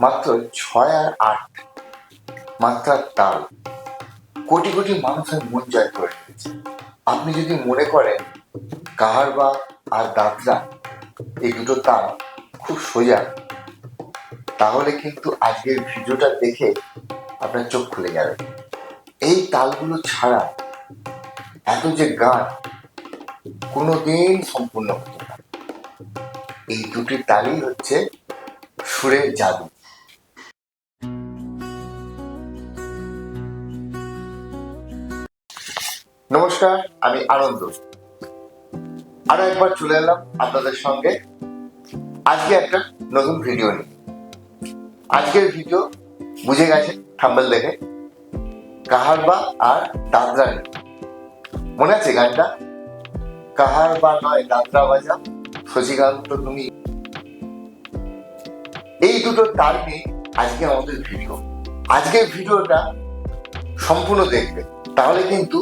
মাত্র ছয় আর আট মাত্রার তাল কোটি কোটি মানুষের মন জয় করে রেখেছে আপনি যদি মনে করেন কাহারবা আর দাদরা এই দুটো তাল খুব সোজা, তাহলে কিন্তু আজকের ভিডিওটা দেখে আপনার চোখ খুলে যাবে। এই তালগুলো ছাড়া এত যে গান কোনোদিন সম্পূর্ণ হতো না। এই দুটি তালই হচ্ছে সুরের জাদু। নমস্কার, আমি আনন্দ। আরও একবার চলে এলাম আপনাদের সঙ্গে। আজকে একটা নতুন ভিডিও নিয়ে। আজকের ভিডিও বুঝে গেছে থাম্বেল দেখে। কাহারবা আর দাদরা নিয়ে মনে আছে গানটা? কাহারবা নয় দাদরা বাজা শশীকান্ত তুমি। এই দুটো তার নিয়ে আজকে আমাদের ভিডিও আজকের ভিডিওটা সম্পূর্ণ দেখবে তাহলে কিন্তু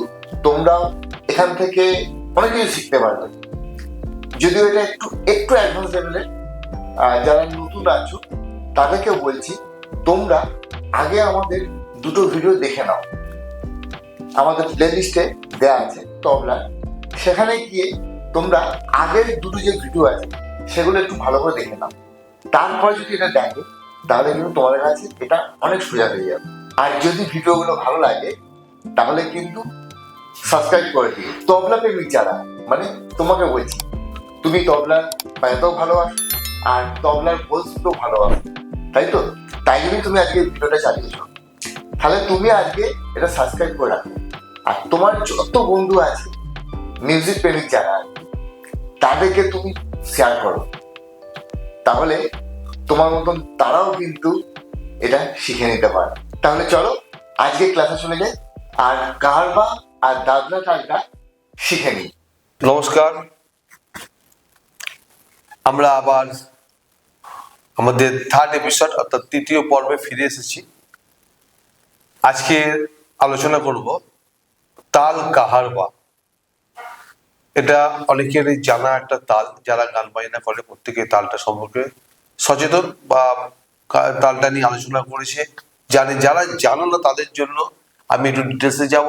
তোমরাও এখান থেকে অনেক কিছু শিখতে পারবে। যদিও এটা একটু একটু অ্যাডভান্স লেভেলের যারা নতুন আছো তাদেরকে বলছি, তোমরা আগে আমাদের দুটো ভিডিও দেখে নাও। আমাদের প্লে লিস্টে দেওয়া আছে, তবলা। সেখানে গিয়ে তোমরা আগের দুটো যে ভিডিও আছে, সেগুলো একটু ভালো করে দেখে নাও। তারপরে যদি এটা দেখো, তাহলে কিন্তু তোমাদের কাছে এটা অনেক সোজা হয়ে যাবে। আর যদি ভিডিওগুলো ভালো লাগে, তাহলে কিন্তু সাবস্ক্রাইব করে দিও। তবলা প্রেমিক যারা মানে তোমাকে বলছি তুমি তবলা বাজাতেও ভালোবাসো আর তবলার বলতেও ভালোবাসো তাই তো? তাই জন্যই তুমি আজকে ভিডিওটা চালিয়েছো। তাহলে তুমি আজকে এটা সাবস্ক্রাইব করে রাখো। আর তোমার যত বন্ধু আছে মিউজিক প্রেমিক যারা আছে, তাদেরকে তুমি শেয়ার করো। তাহলে তোমার মতন তারাও কিন্তু এটা শিখে নিতে পারে। তাহলে চলো আজকে ক্লাসে চলে যাই। আর কারবা আর দাদরা টালটা শিখে নিই নমস্কার। আমরা আবার আমাদের থার্ড এপিসোড অর্থাৎ তৃতীয় পর্বে ফিরে এসেছি। আজকে আলোচনা করব তাল কাহারবা এটা অনেকেরই জানা একটা তাল, যারা গান বাজনা করে প্রত্যেকে তালটা সম্পর্কে সচেতন বা তালটা নিয়ে আলোচনা করেছে। জানে যারা জানো না তাদের জন্য আমি একটু ডিটেলসে যাব।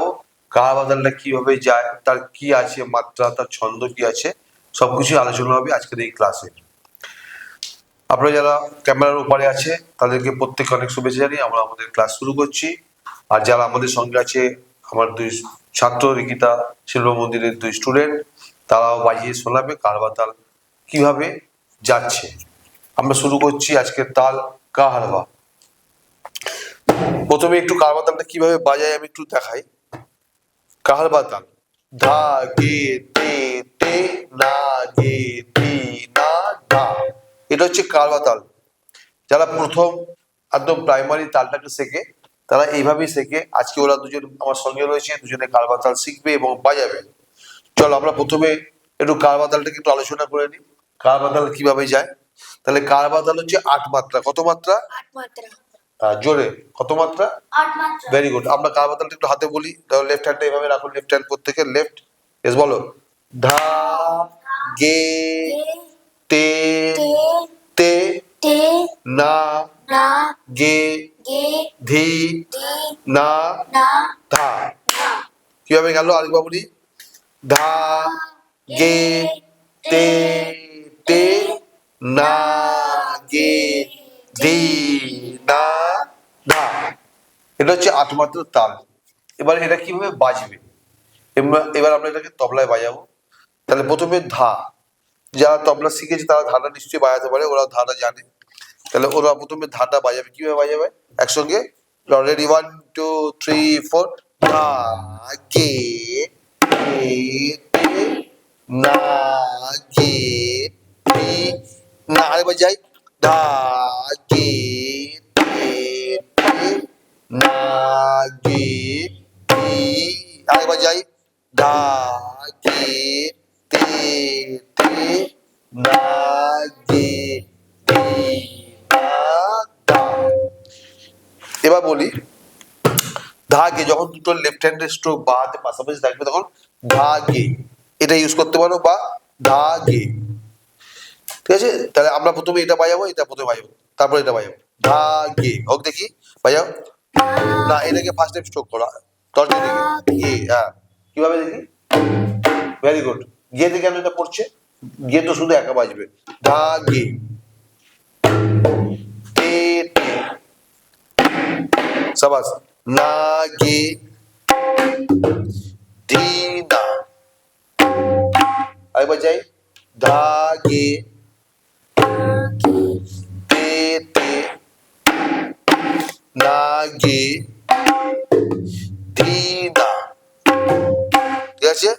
তালটা কীভাবে যায়, তার কি আছে মাত্রা, তার ছন্দ কি আছে সবকিছু আলোচনা হবে আজকের এই ক্লাসে। আপনারা যারা ক্যামেরার উপরে আছে, তাদেরকে প্রত্যেকে অনেক শুভেচ্ছা জানিয়ে আমরা আমাদের ক্লাস শুরু করছি। আর যারা আমাদের সঙ্গে আছে, আমার দুই ছাত্র রিকিতা শিল্প মন্দিরের দুই স্টুডেন্ট তারাও বাজিয়ে শোনাবে কারবা তাল কীভাবে যাচ্ছে। আমরা শুরু করছি আজকের তাল কাহারবা। প্রথমে একটু কারবা তালটা কীভাবে বাজায় আমি একটু দেখাই। কাহারবা তাল ধা গে তে তে না গে তি না। ধা এটা হচ্ছে কারবা তাল যারা প্রথম একদম প্রাইমারি তালটাকে শেখে তারা এইভাবেই শেখে। আজকে ওরা দুজন আমার সঙ্গে রয়েছে দুজনে কারবা তাল শিখবে এবং বাজাবে। চলো আমরা প্রথমে একটু কারবা তালটাকে একটু আলোচনা করে নিই। কারবা তাল কীভাবে যায়? তাহলে কারবা তাল হচ্ছে আট মাত্রা। কত মাত্রা? আট মাত্রা। জোরে। কত মাত্রা? ভেরি গুড আমরা কারবা তালটা একটু হাতে বলি তাহলে লেফট হ্যান্ডটা এভাবে রাখুন লেফট হ্যান্ড প্রত্যেকে লেফট এস বলো। ধা গে তে তে না না গে গে ধি না না ধা। কীভাবে গেল আরেকবার বলি? ধা গে তে তে না গে ধা এটা হচ্ছে আট মাত্রার তাল। এবার এটা কীভাবে বাজবে? এবার- আমরা এটাকে তবলায় বাজাবো। তাহলে প্রথমে ধা। যারা তবলা শিখেছে তারা ধাটা নিশ্চয়ই বাজাতে পারে ওরা ধাটা জানে। তাহলে ওরা প্রথমে ধাটা বাজাবে। কীভাবে বাজাবে? একসঙ্গে ready one two three four ধা। তে, না। না। আরেকবার যাই। ধা। না তে, আরেকবার যাই। ধা গে না গে তে এবার বলি ধা গে যখন দুটো লেফট হ্যান্ডের স্ট্রোক বা হাতে পাশাপাশি থাকবে, তখন ধা গে এটা ইউজ করতে পারো বা ধা গে ঠিক আছে? তাহলে আমরা প্রথমে এটা বাজাবো, এটা প্রথমে বাজাবো, তারপর এটা বাজাবো। ধা গে হোক দেখি, বাজাও। না এটাকে ফার্স্ট টাইম স্ট্রোক করা। তর্জা দেখি। গে হ্যাঁ। কীভাবে দেখি? ভেরি গুড গিয়ে গেতে কেন এটা পড়ছে গে তো শুধু একা বাজবে। ধা গে। তে তে সাবাস। না গে। ধি না আরেকবার যাই। ধা গে। তে তে না গে ধি ঠিক আছে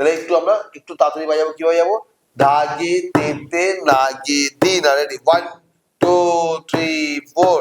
তাহলে একটু আমরা একটু তাড়াতাড়ি বাজাবো কি বাজাবো ধাগে তেতে নাগে তে না গে ধি না ready one two three four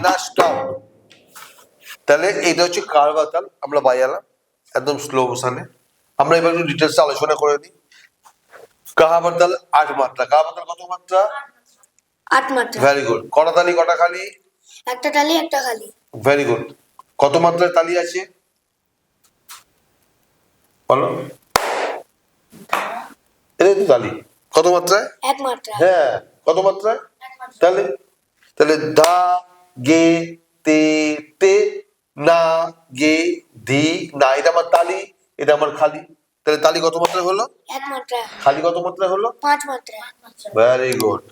আগে দিন স্টপ তাহলে এটা হচ্ছে কারবাতাল আমরা বাজালাম একদম স্লো মোশনে আমরা এবার একটু ডিটেলস আলোচনা করে নিই। কাহাবাতাল আট মাত্রা। কাহাবাতাল কত মাত্রা? আট মাত্রা। ভেরি গুড কটা তালি কটা খালি? একটা টালি একটা খালি। ভেরি গুড কত মাত্রায় তালি আছে? বলো। এটা তো তালি। কত মাত্রায়? এক মাত্রা। হ্যাঁ কত মাত্রায়? তাহলে তাহলে দা গে তে তে না গে ধি না এটা আমার তালি এটা আমার খালি। তাহলে তালি কত মাত্রায় হলো? এক মাত্রা খালি কত মাত্রায় হলো? পাঁচ মাত্রা ভেরি গুড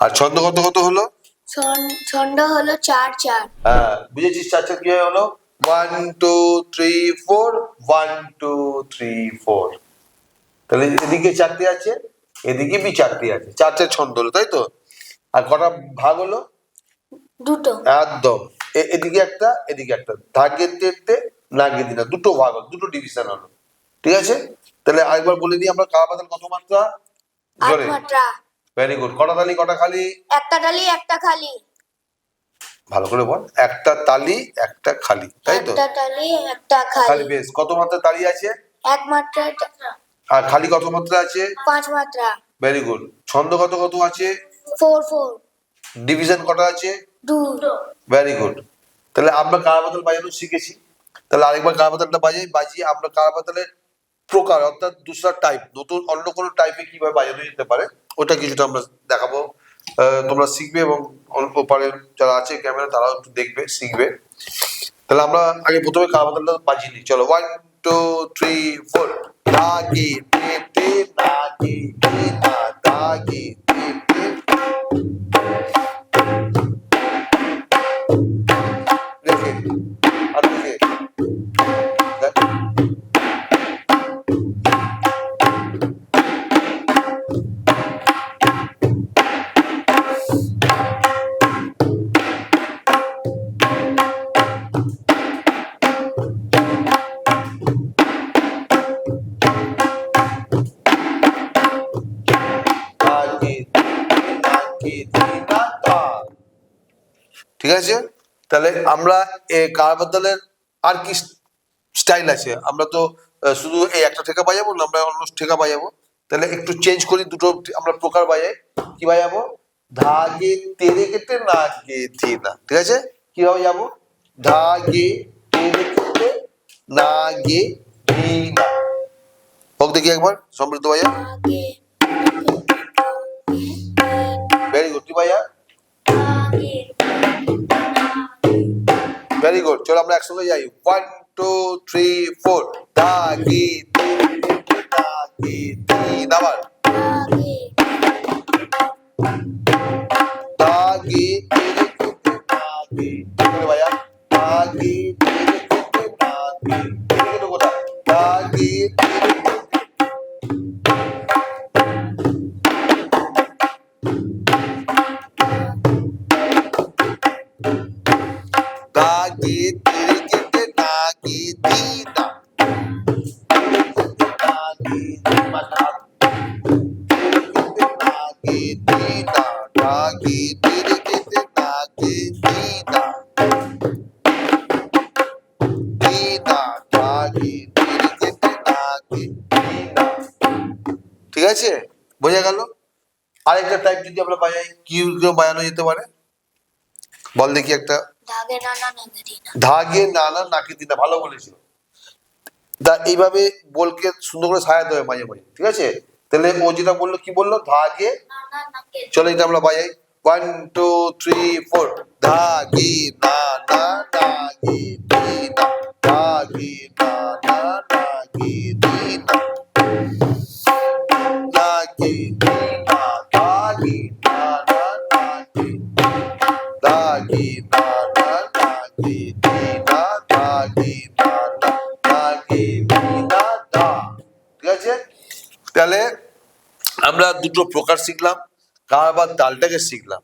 আর ছন্দ কত কত হলো? ছন- ছন্দ হলো চার চার। হ্যাঁ বুঝেছিস চার চার কি হলো? One two three four one two three four তাহলে এদিকে চারটে আছে এদিকে বি চারটে আছে। চার চার ছন্দ হলো তাই তো? আর কটা ভাগ হলো? দুটো। একদম। এদিকে একটা এদিকে একটা। ধাগে তেতে নাগে দিনা দুটো ভাগ হলো দুটো ডিভিশন হলো ঠিক আছে? তাহলে আরেকবার বলে দিই আমরা কাবা বাদল কত মাত্রা জোরে ভেরি গুড কটা তালি কটা খালি? একটা টালি একটা খালি। ভালো করে বল। একটা তালি একটা খালি। তাই তো? একটা টালি একটা খালি। খালি বেশ। কত মাত্রা তালি আছে? এক মাত্রা আর খালি কত মাত্রা আছে? পাঁচ মাত্রা ভেরি গুড ছন্দ কত কত আছে? Four four. ডিভিশন কটা আছে? ভেরি গুড তাহলে আমরা কারাবাদল বাজানো শিখেছি? তাহলে আরেকবার কারাবাদলটা বাজাই বাজিয়ে আমরা কারাবাদলের প্রকার, অর্থাৎ দুসরা টাইপ নতুন অন্য কোনো টাইপে কীভাবে বাজানো যেতে পারে, ওটা কিছুটা আমরা দেখাবো। তোমরা শিখবে এবং অল্প পারে যারা আছে ক্যামেরা তারাও একটু দেখবে, শিখবে। তাহলে আমরা আগে প্রথমে কারাবাদলটা বাজিয়ে নিই। চলো ওয়ান টু থ্রি ফোর দাগি আছে তাহলে আমরা কারাবদলের আর কি স্টাইল আছে? আমরা তো শুধু এই একটা ঠেকা বাজাবো না আমরা অন্য ঠেকা বাজাবো। তাহলে একটু চেঞ্জ করি দুটো আমরা প্রকার বাজাই। কি বাজাবো? ধাগে তেরে কেটে না গে থি না ঠিক আছে? কীভাবে যাব? ধাগে তেরে কেটে না গে না হোক দেখি একবার সমৃদ্ধ ভাইয়া ভেরি গুড ভাইয়া ভেরি গুড চলো আমরা একসঙ্গে যাই। ওয়ান টু থ্রি ফোর দাগি দাগি তিন আবার আগে দাগি দাগি করে ভাইয়া দাগি দাগি দাগি কোথায় দাগি দাগি তিরিকিতে নাগি দিনা আরেকটা টাইপ যদি আমরা বাজাই কি বাজানো যেতে পারে? বল দেখি একটা। না। ধাগে নানা নাকি দিনা ভালো বলেছ তা এইভাবে বলকে সুন্দর করে সাজাতে হবে মাঝে মাঝে ঠিক আছে? তাহলে ও যেটা বলল কি বলল? ধাগে চলো এটা আমরা বাজাই। ওয়ান টু থ্রি ফোর ধাগি না না নাগি দিনা ধাগি না না নাগি দা তাহলে আমরা দুটো প্রকার শিখলাম তালটাকে শিখলাম।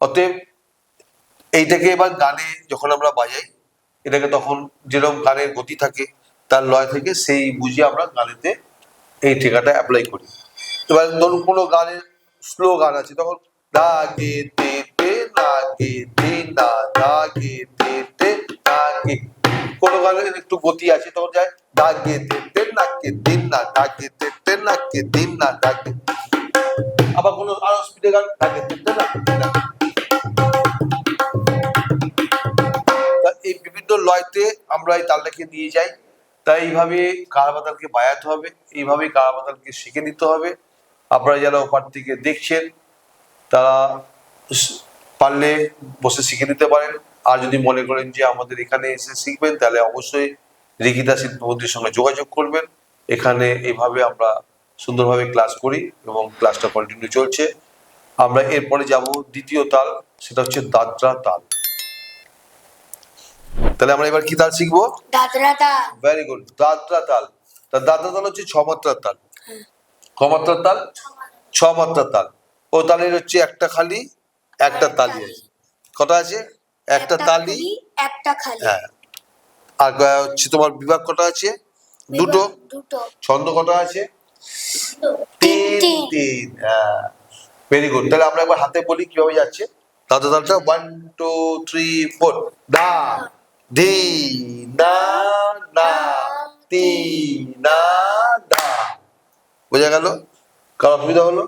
অতএব এইটাকে এবার গানে যখন আমরা বাজাই, এটাকে তখন যেরকম গানের গতি থাকে, তার লয় থেকে সেই বুঝে আমরা গানেতে এই ঠেকাটা অ্যাপ্লাই করি। এবার ধরুন কোনো গানের স্লো গান আছে, তখন দা গে তে তে না দা গে তে না গে কোনো গানের একটু গতি আছে তখন যায় দা গে তে না গে দিন না দা গে তে গে দিন না আবার কোনো আরও স্পিডে গান দা গে তে না এই বিভিন্ন লয়তে আমরা এই তালটাকে নিয়ে যাই তাই এইভাবে কারাবাতালকে বায়াতে হবে এইভাবে কারাবাতালকে শিখে নিতে হবে আপনারা যারা ওপার থেকে দেখছেন তারা পারলে বসে শিখে নিতে পারেন। আর যদি মনে করেন যে আমাদের এখানে এসে শিখবেন তাহলে অবশ্যই রিকিতা শিল্পপতির সঙ্গে যোগাযোগ করবেন। এখানে এইভাবে আমরা সুন্দরভাবে ক্লাস করি এবং ক্লাসটা কন্টিনিউ চলছে। আমরা এরপরে যাব দ্বিতীয় তাল সেটা হচ্ছে দাদরা তাল। তাহলে আমরা এবার কি তাল শিখব? দাদরাটা ভেরি গুড দাদরা তাল। তা দাদরা তাল হচ্ছে ছ মাত্রার তাল। ক মাত্রার তাল? ছ মাত্রার তাল। ও তালের হচ্ছে একটা খালি একটা তালি আছে। কটা আছে? একটা তালি একটা খালি। হ্যাঁ। আর হচ্ছে তোমার বিভাগ কটা আছে? দুটো। দুটো। ছন্দ কটা আছে? তিন তিন হ্যাঁ। ভেরি গুড তাহলে আমরা একবার হাতে বলি কীভাবে যাচ্ছে। দাদা তালটা ওয়ান টু থ্রি ফোর দা ধি না না তি না দা। বোঝা গেল? কার অসুবিধা হলো?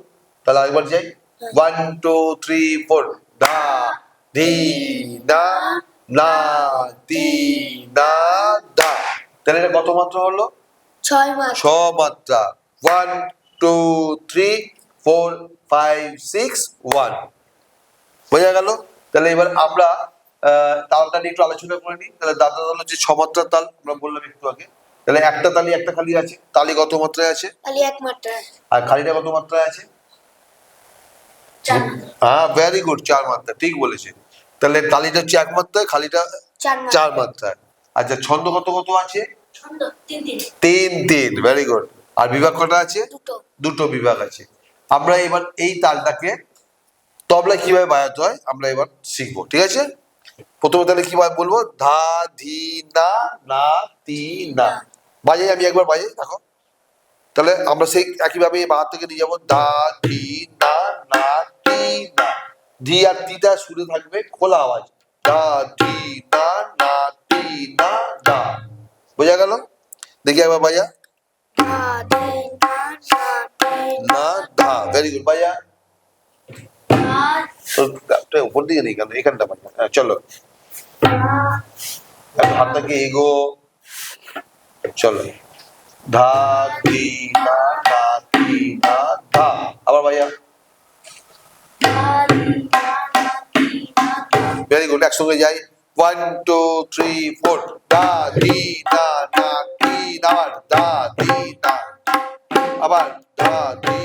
তাহলে আরেকবার যাই। ওয়ান টু থ্রি ফোর দা ধি না না তি না দা তাহলে এটা কত মাত্রা হলো? ছয় ছ মাত্রা। One two three four five six one বোঝা গেল? তাহলে এবার আমরা আহ, তালটা নিয়ে একটু আলোচনা করে নিই। তাহলে দাদা তাল হচ্ছে ছ মাত্রার তাল আমরা বললাম একটু আগে। তাহলে একটা তালি একটা খালি আছে। তালি কত মাত্রায় আছে? খালি এক মাত্রায়। আর খালিটা কত মাত্রায় আছে? হ্যাঁ ভেরি গুড চার মাত্রা ঠিক বলেছে তাহলে তালিটা হচ্ছে এক মাত্রায় খালিটা চার মাত্রায় আচ্ছা ছন্দ কত কত আছে? তিন তিন। ভেরি গুড আর বিভাগ কটা আছে? দুটো। বিভাগ আছে। আমরা এবার এই তালটাকে তবলা কীভাবে বাজাতে হয় আমরা এবার শিখব ঠিক আছে? প্রথমে তাহলে কীভাবে বলব? ধা ধি না না তি না। বাজাই আমি একবার বাজাই দেখো। তাহলে আমরা সেই একইভাবে এই বাহার থেকে নিয়ে যাব ধা ধি না না ধি আর তিটা সুরে থাকবে খোলা আওয়াজ। ধা ধি না না তি না দা বোঝা গেল? দেখি একবার বাজা না ধা ভেরি গুড বাজা ধা উপর দিকে নেই কেন? এখানটা বাজা হ্যাঁ চলো। হাতটাকে এগো? চলো। ধা তি না না তি না ধা আবার ভাইয়া। ধা ধি না না ধি না ধা ভেরি গুড একসঙ্গে যাই ওয়ান টু থ্রি ফোর ধা তি না না তি না আবার ধা তি না আবার ধা তি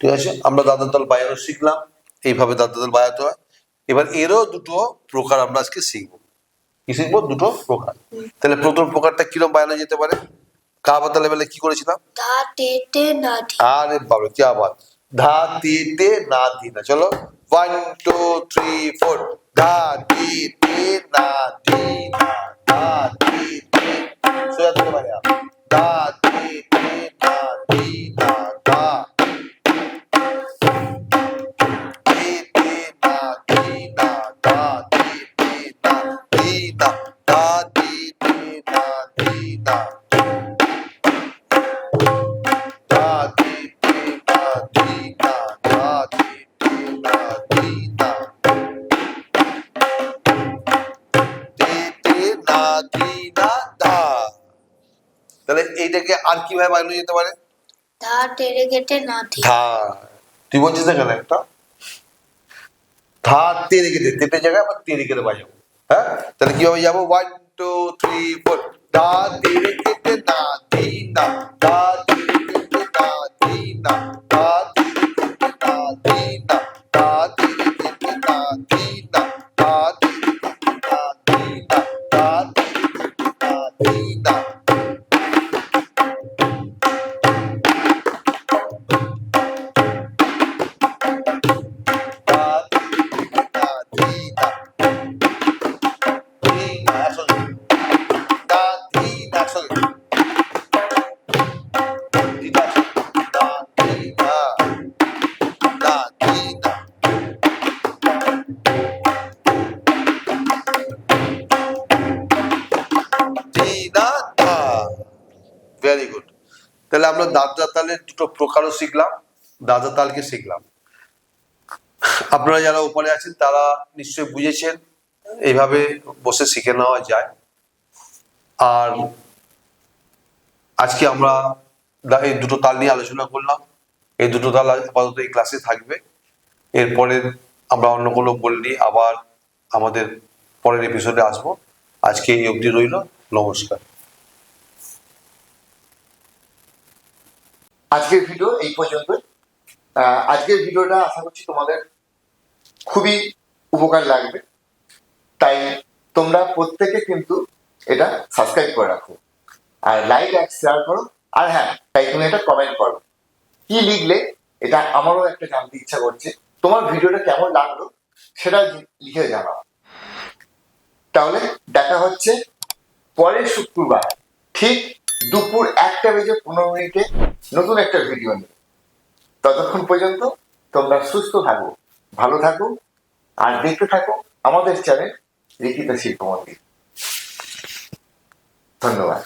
ঠিক আছে? আমরা দাদা তাল বাজানো শিখলাম। এইভাবে দাদা তাল বাজাতে হয়। এবার এরও দুটো প্রকার আমরা আজকে শিখব। কি শিখব? দুটো প্রকার। তাহলে প্রথম প্রকারটা কিরম বাজানো যেতে পারে? কাবা লেভেলে কি করেছিলাম? আরে বাবা কি আবার ধা তে তে না দি না। চলো। ওয়ান টু থ্রি ফোর ধা দি তে না দি না। ধা দি তে। সোজা থেকে বাইরে আও। ধা দি তে না দি আর কীভাবে বানানো যেতে পারে? ধার টেরে কেটে না ধার তুই বলছিস এখানে একটা? ধার তেরে কেটে তেটে জায়গায় আবার তেরে কেটে বাজাবো। হ্যাঁ? তাহলে কীভাবে যাব? ওয়ান টু থ্রি ফোর ধা তেরে কেটে না দি না। ধা তেরে কেটে না না। তাহলে আমরা দাদা তালের দুটো প্রকারও শিখলাম দাদা তালকে শিখলাম। আপনারা যারা উপরে আছেন, তারা নিশ্চয়ই বুঝেছেন, এইভাবে বসে শিখে নেওয়া যায়। আর আজকে আমরা এই দুটো তাল নিয়ে আলোচনা করলাম। এই দুটো তাল আপাতত এই ক্লাসে থাকবে। এরপরে আমরা অন্য কোনো বল নিয়ে আবার আমাদের পরের এপিসোডে আসব। আজকে এই অবধি রইল। নমস্কার। আজকের ভিডিও এই পর্যন্ত আজকের ভিডিওটা আশা করছি তোমাদের খুবই উপকার লাগবে। তাই তোমরা প্রত্যেকে কিন্তু এটা সাবস্ক্রাইব করে রাখো। আর লাইক আর শেয়ার করো। আর হ্যাঁ তাই তুমি এটা কমেন্ট করো। কি লিখলে? এটা আমারও একটা জানতে ইচ্ছা করছে। তোমার ভিডিওটা কেমন লাগল? সেটা লিখে জানাও। তাহলে দেখা হচ্ছে পরের শুক্রবার, ঠিক দুপুর একটা বেজে পনেরো মিনিটে নতুন একটা ভিডিও নিয়ে। ততক্ষণ পর্যন্ত তোমরা সুস্থ থাকো, ভালো থাকো, আর দেখতে থাকো আমাদের চ্যানেল লিখিত শিল্প মন্দির ধন্যবাদ।